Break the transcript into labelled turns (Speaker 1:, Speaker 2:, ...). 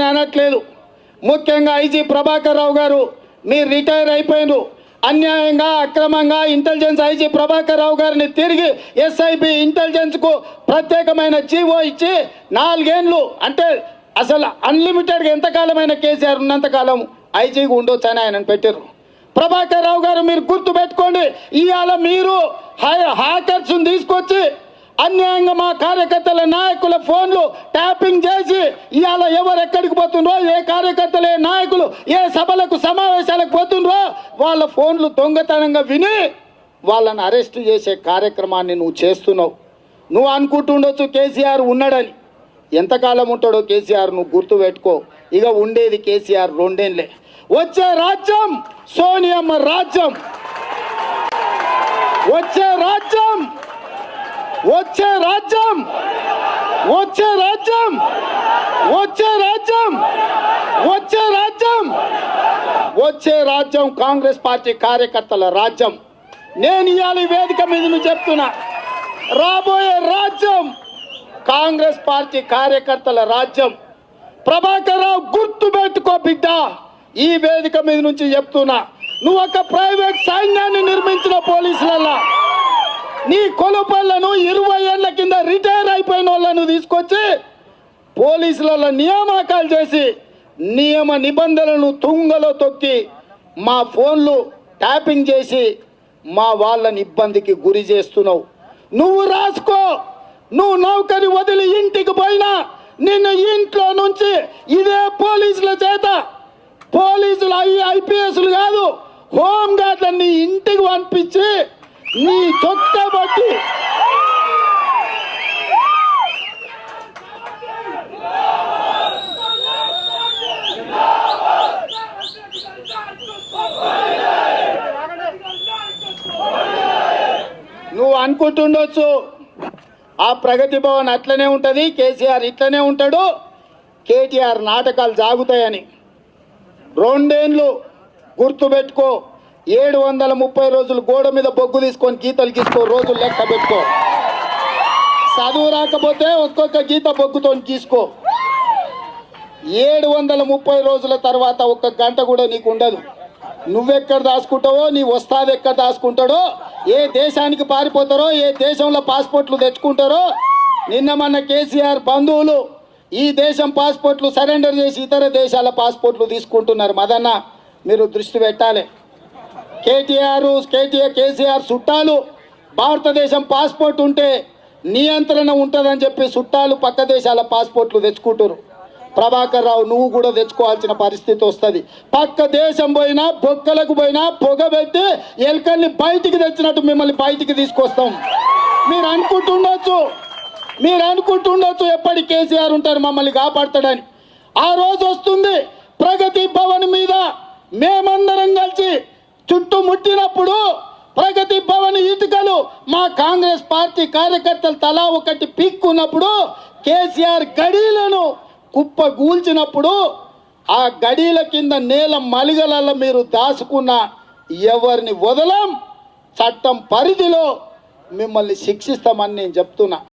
Speaker 1: నేను అనట్లేదు ముఖ్యంగా ఐజీ ప్రభాకర్ రావు గారు మీరు రిటైర్ అయిపోయినారు అన్యాయంగా అక్రమంగా ఇంటెలిజెన్స్ ఐజీ ప్రభాకర్ రావు గారిని తిరిగి ఎస్ఐబి ఇంటెలిజెన్స్కు ప్రత్యేకమైన జీవో ఇచ్చి నాలుగేండ్లు అంటే అసలు అన్లిమిటెడ్గా ఎంతకాలమైన కేసీఆర్ ఉన్నంతకాలం ఐజీగా ఉండొచ్చు అని ఆయన పెట్టారు ప్రభాకర్ రావు గారు మీరు గుర్తు పెట్టుకోండి ఇవాళ మీరు హ్యాకర్స్ని తీసుకొచ్చి అన్యాయంగా మా కార్యకర్తల నాయకుల ఫోన్లు ట్యాపింగ్ చేసి ఇవాళ ఎవరు ఎక్కడికి పోతుండ్రో ఏ కార్యకర్తలు ఏ నాయకులు ఏ సభలకు సమావేశాలకు పోతుండ్రో వాళ్ళ ఫోన్లు దొంగతనంగా విని వాళ్ళని అరెస్ట్ చేసే కార్యక్రమాన్ని నువ్వు చేస్తున్నావు. నువ్వు అనుకుంటుండొచ్చు కేసీఆర్ ఉన్నాడని. ఎంతకాలం ఉంటాడో కేసీఆర్ నువ్వు గుర్తు పెట్టుకో. ఇక ఉండేది కేసీఆర్ రెండేళ్ళే. వచ్చే రాజ్యం సోనియమ్మ రాజ్యం. వచ్చే రాజ్యం వచ్చే రాజ్యం వచ్చే రాజ్యం వచ్చే రాజ్యం వచ్చే రాజ్యం వచ్చే రాజ్యం కాంగ్రెస్ పార్టీ కార్యకర్తల రాజ్యం. నేను ఇవాళ వేదిక మీద నువ్వు చెప్తున్నా. రాబోయే రాజ్యం కాంగ్రెస్ పార్టీ కార్యకర్తల రాజ్యం. ప్రభాకర్ రావు గుర్తు పెట్టుకో బిడ్డ. ఈ వేదిక మీద నుంచి చెప్తున్నా. నువ్వు ఒక ప్రైవేట్ సైన్యాన్ని నిర్మించిన పోలీసులల్లా. నీ కొలుపళ్ళను ఇరవై ఏళ్ళ కింద రిటైర్ అయిపోయిన వాళ్ళను తీసుకొచ్చి పోలీసుల నియామకాలు చేసి నియమ నిబంధనలను తుంగలో తొక్కి మా ఫోన్లు ట్యాపింగ్ చేసి మా వాళ్ళని ఇబ్బందికి గురి చేస్తున్నావు. నువ్వు రాసుకో. నువ్వు నౌకరి వదిలి ఇంటికి పోయినా నిన్ను ఇంట్లో నుంచి ఇదే పోలీసుల చేత పోలీసులు ఐ ఐపీఎస్లు కాదు హోమ్ గార్డ్లను నీ ఇంటికి పంపించి నీ చొక్కా బట్టి నువ్వు అనుకుంటుండొచ్చు. ఆ ప్రగతి భవన్ అట్లనే ఉంటుంది కేసీఆర్ ఇట్లనే ఉంటాడు కేటీఆర్ నాటకాలు జాగుతాయని. రెండేండ్లు గుర్తుపెట్టుకో ఏడు వందల ముప్పై రోజులు గోడ మీద బొగ్గు తీసుకొని గీతలు గీసుకో రోజులు లెక్క పెట్టుకో. చదువు రాకపోతే ఒక్కొక్క గీత బొగ్గుతో గీసుకో. ఏడు వందల ముప్పై రోజుల తర్వాత ఒక్క గంట కూడా నీకు ఉండదు. నువ్వెక్కడ దాచుకుంటావో నీ వస్తాది ఎక్కడ దాచుకుంటాడో ఏ దేశానికి పారిపోతారో ఏ దేశంలో పాస్పోర్ట్లు తెచ్చుకుంటారో నిన్న మన కేసీఆర్ బంధువులు ఈ దేశం పాస్పోర్ట్లు సరెండర్ చేసి ఇతర దేశాల పాస్పోర్ట్లు తీసుకుంటున్నారు. మదన్న మీరు దృష్టి పెట్టాలి. కేటీఆర్ కేటీఆర్ కేసీఆర్ చుట్టాలు భారతదేశం పాస్పోర్ట్ ఉంటే నియంత్రణ ఉంటుందని చెప్పి చుట్టాలు పక్క దేశాల పాస్పోర్ట్లు తెచ్చుకుంటారు ప్రభాకర్ రావు నువ్వు కూడా తెచ్చుకోవాల్సిన పరిస్థితి వస్తుంది. పక్క దేశం పోయినా బొక్కలకు పోయినా పొగ పెట్టి ఎలుకల్ని బయటికి తెచ్చినట్టు మిమ్మల్ని బయటికి తీసుకొస్తాం. మీరు అనుకుంటుండొచ్చు. మీరు అనుకుంటుండొచ్చు ఎప్పటి కేసీఆర్ ఉంటారు మమ్మల్ని కాపాడతాడని. ఆ రోజు వస్తుంది ప్రగతి భవన్ మీద మేమందరం కలిసి చుట్టుముట్టినప్పుడు ప్రగతి భవన్ ఇటుకలు మా కాంగ్రెస్ పార్టీ కార్యకర్తలు తలా ఒకటి పీక్కున్నప్పుడు కేసీఆర్ గడీలను కుప్ప గూల్చినప్పుడు ఆ గడీల కింద నేల మలిగలలో మీరు దాచుకున్న ఎవరిని వదలం చట్టం పరిధిలో మిమ్మల్ని శిక్షిస్తామని నేను చెప్తున్నా.